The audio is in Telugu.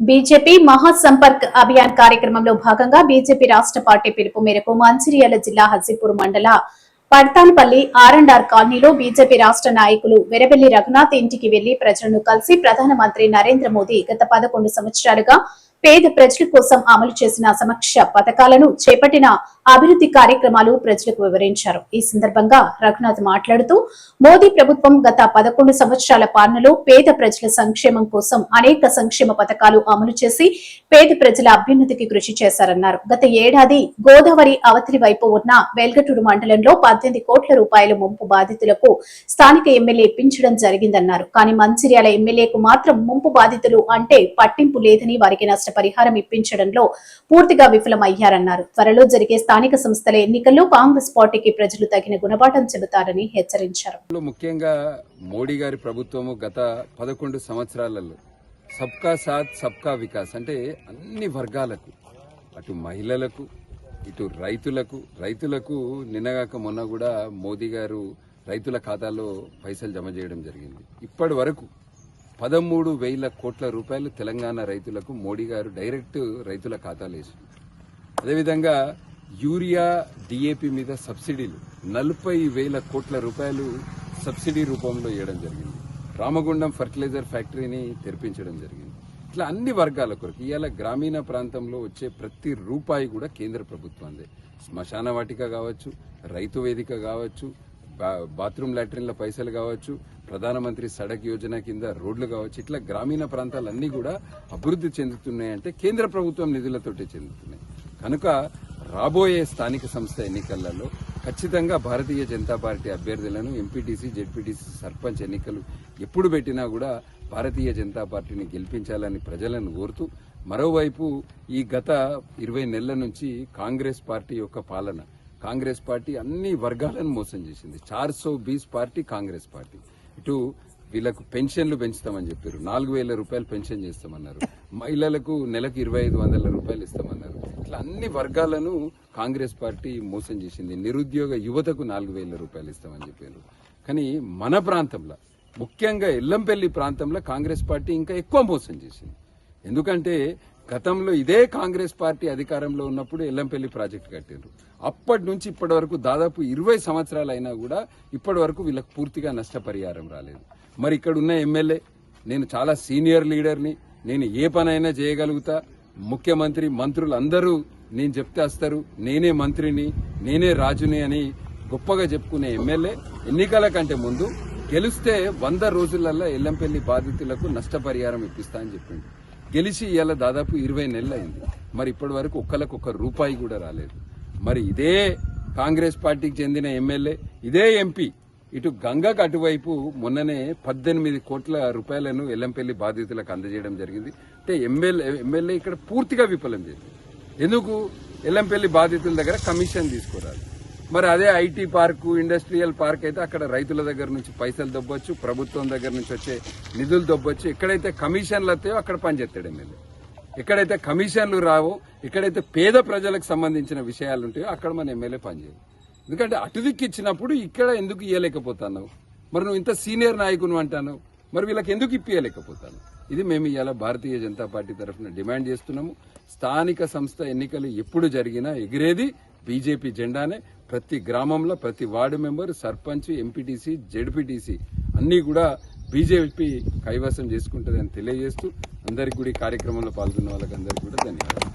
బీజేపీ మహాసంపర్క్ అభియాన్ కార్యక్రమంలో భాగంగా బీజేపీ రాష్ట్ర పార్టీ పిలుపు మేరకు మంచిర్యాల జిల్లా హజీపూర్ మండల పడ్తాన్పల్లి ఆర్ అండ్ ఆర్ కాలనీలో బీజేపీ రాష్ట్ర నాయకులు వెరవెల్లి రఘునాథ్ ఇంటికి వెళ్ళి ప్రజలను కలిసి ప్రధానమంత్రి నరేంద్ర మోదీ గత పదకొండు సంవత్సరాలుగా పేద ప్రజల కోసం అమలు చేసిన సమక్ష పథకాలను చేపట్టిన అభివృద్ధి కార్యక్రమాలు ప్రజలకు వివరించారు. ఈ సందర్భంగా రఘునాథ్ మాట్లాడుతూ మోదీ ప్రభుత్వం గత పదకొండు సంవత్సరాల పాలనలో పేద ప్రజల సంక్షేమం కోసం అనేక సంక్షేమ పథకాలు అమలు చేసి పేద ప్రజల అభ్యున్నతికి కృషి చేశారన్నారు. గత ఏడాది గోదావరి అవతలి వైపు ఉన్న వెల్గటూరు మండలంలో పద్దెనిమిది కోట్ల రూపాయల ముంపు బాధితులకు స్థానిక ఎమ్మెల్యే ఇప్పించడం జరిగిందన్నారు. కానీ మంచిర్యాల ఎమ్మెల్యేకు మాత్రం ముంపు బాధితులు అంటే పట్టింపు లేదని వారికి నష్టం నష్టపరిహారం ఇప్పించడంలో పూర్తిగా విఫలమయ్యారన్నారు. త్వరలో జరిగే స్థానిక సంస్థల ఎన్నికల్లో కాంగ్రెస్ పార్టీకి ప్రజలు తగిన గుణపాఠం చెబుతారని హెచ్చరించారు. ముఖ్యంగా మోడీ గారి ప్రభుత్వము గత పదకొండు సంవత్సరాలలో సబ్కా సాత్ సబ్కా వికాస్ అంటే అన్ని వర్గాలకు అటు మహిళలకు ఇటు రైతులకు రైతులకు నిన్నగాక మొన్న కూడా మోదీ గారు రైతుల ఖాతాలో పైసలు జమ చేయడం జరిగింది. ఇప్పటి వరకు పదమూడు వేల కోట్ల రూపాయలు తెలంగాణ రైతులకు మోడీ గారు డైరెక్ట్ రైతుల ఖాతాలు వేసింది అదేవిధంగా యూరియా డిఏపి మీద సబ్సిడీలు నలభై వేల కోట్ల రూపాయలు సబ్సిడీ రూపంలో ఇవ్వడం జరిగింది. రామగుండం ఫర్టిలైజర్ ఫ్యాక్టరీని తెరిపించడం జరిగింది. ఇట్లా అన్ని వర్గాల కొరకు ఇవాళ గ్రామీణ ప్రాంతంలో వచ్చే ప్రతి రూపాయి కూడా కేంద్ర ప్రభుత్వందే శ్మశాన వాటిక కావచ్చు రైతు వేదిక కావచ్చు బాత్రూమ్ లాట్రిన్ల పైసలు కావచ్చు ప్రధానమంత్రి సడక్ యోజన కింద రోడ్లు కావచ్చు ఇట్లా గ్రామీణ ప్రాంతాలన్నీ కూడా అభివృద్ధి చెందుతున్నాయంటే కేంద్ర ప్రభుత్వం నిధులతోటే చెందుతున్నాయి. కనుక రాబోయే స్థానిక సంస్థ ఎన్నికలలో ఖచ్చితంగా భారతీయ జనతా పార్టీ అభ్యర్థులను ఎంపీటీసీ జెడ్పీటీసీ సర్పంచ్ ఎన్నికలు ఎప్పుడు పెట్టినా కూడా భారతీయ జనతా పార్టీని గెలిపించాలని ప్రజలను కోరుతూ మరోవైపు ఈ గత ఇరవై నెలల నుంచి కాంగ్రెస్ పార్టీ యొక్క పాలన కాంగ్రెస్ పార్టీ అన్ని వర్గాలను మోసం చేసింది. చార్ సో బీస్ పార్టీ కాంగ్రెస్ పార్టీ. ఇటు వీళ్ళకు పెన్షన్లు పెంచుతామని చెప్పారు. నాలుగు వేల రూపాయలు పెన్షన్ చేస్తామన్నారు. మహిళలకు నెలకు ఇరవై ఐదు వందల రూపాయలు ఇస్తామన్నారు. ఇట్లా అన్ని వర్గాలను కాంగ్రెస్ పార్టీ మోసం చేసింది. నిరుద్యోగ యువతకు నాలుగు వేల రూపాయలు ఇస్తామని చెప్పారు. కానీ మన ప్రాంతంలో ముఖ్యంగా ఎల్లంపల్లి ప్రాంతంలో కాంగ్రెస్ పార్టీ ఇంకా ఎక్కువ మోసం చేసింది. ఎందుకంటే గతంలో ఇదే కాంగ్రెస్ పార్టీ అధికారంలో ఉన్నప్పుడు ఎల్లంపల్లి ప్రాజెక్టు కట్టారు అప్పటి నుంచి ఇప్పటి వరకు దాదాపు ఇరవై సంవత్సరాలు అయినా కూడా ఇప్పటి వరకు వీళ్ళకి పూర్తిగా నష్టపరిహారం రాలేదు. మరి ఇక్కడ ఉన్న ఎమ్మెల్యే నేను చాలా సీనియర్ లీడర్ని నేను ఏ పనైనా చేయగలుగుతా. ముఖ్యమంత్రి మంత్రులు అందరూ నేను చెప్తే వస్తారు. నేనే మంత్రిని నేనే రాజుని అని గొప్పగా చెప్పుకునే ఎమ్మెల్యే ఎన్నికల కంటే ముందు గెలిస్తే వంద రోజులలో ఎల్లంపల్లి బాధితులకు నష్టపరిహారం ఇప్పిస్తా అని చెప్పింది గెలిచి ఇవాళ దాదాపు ఇరవై నెలలు అయింది మరి ఇప్పటి వరకు ఒక్కలకు ఒక్క రూపాయి కూడా రాలేదు. మరి ఇదే కాంగ్రెస్ పార్టీకి చెందిన ఎమ్మెల్యే ఇదే ఎంపీ ఇటు గంగకు అటువైపు మొన్ననే పద్దెనిమిది కోట్ల రూపాయలను ఎల్లంపల్లి బాధితులకు అందజేయడం జరిగింది. అంటే ఎమ్మెల్యే ఎమ్మెల్యే ఇక్కడ పూర్తిగా విఫలం చేసింది. ఎందుకు? ఎల్లంపల్లి బాధితుల దగ్గర కమిషన్ తీసుకురాలి మరి అదే ఐటీ పార్కు ఇండస్ట్రియల్ పార్క్ అయితే అక్కడ రైతుల దగ్గర నుంచి పైసలు దొబ్బొచ్చు ప్రభుత్వం దగ్గర నుంచి వచ్చే నిధులు దొబ్బొచ్చు. ఎక్కడైతే కమిషన్లు వస్తాయో అక్కడ పనిచేస్తాడు ఎమ్మెల్యే. ఎక్కడైతే కమిషన్లు రావో ఎక్కడైతే పేద ప్రజలకు సంబంధించిన విషయాలు ఉంటాయో అక్కడ మన ఎమ్మెల్యే పనిచేయదు ఎందుకంటే అటు దిక్కు ఇచ్చినప్పుడు ఇక్కడ ఎందుకు ఇయ్యలేకపోతున్నావు? మరి నువ్వు ఇంత సీనియర్ నాయకును అంటాను. మరి వీళ్ళకి ఎందుకు ఇప్పియలేకపోతాను ఇది మేము ఇవాళ భారతీయ జనతా పార్టీ తరఫున డిమాండ్ చేస్తున్నాము. స్థానిక సంస్థ ఎన్నికలు ఎప్పుడు జరిగినా ఎగిరేది బీజేపీ జెండానే. ప్రతి గ్రామంలో ప్రతి ward member sarpanch MPTC ZPTC అన్నీ కూడా బీజేపీ కైవసం చేసుకుంటుందని తెలియజేస్తూ అందరికి కూడా ఈ కార్యక్రమంలో పాల్గొన్న వాళ్ళకి అందరికీ కూడా ధన్యవాదాలు.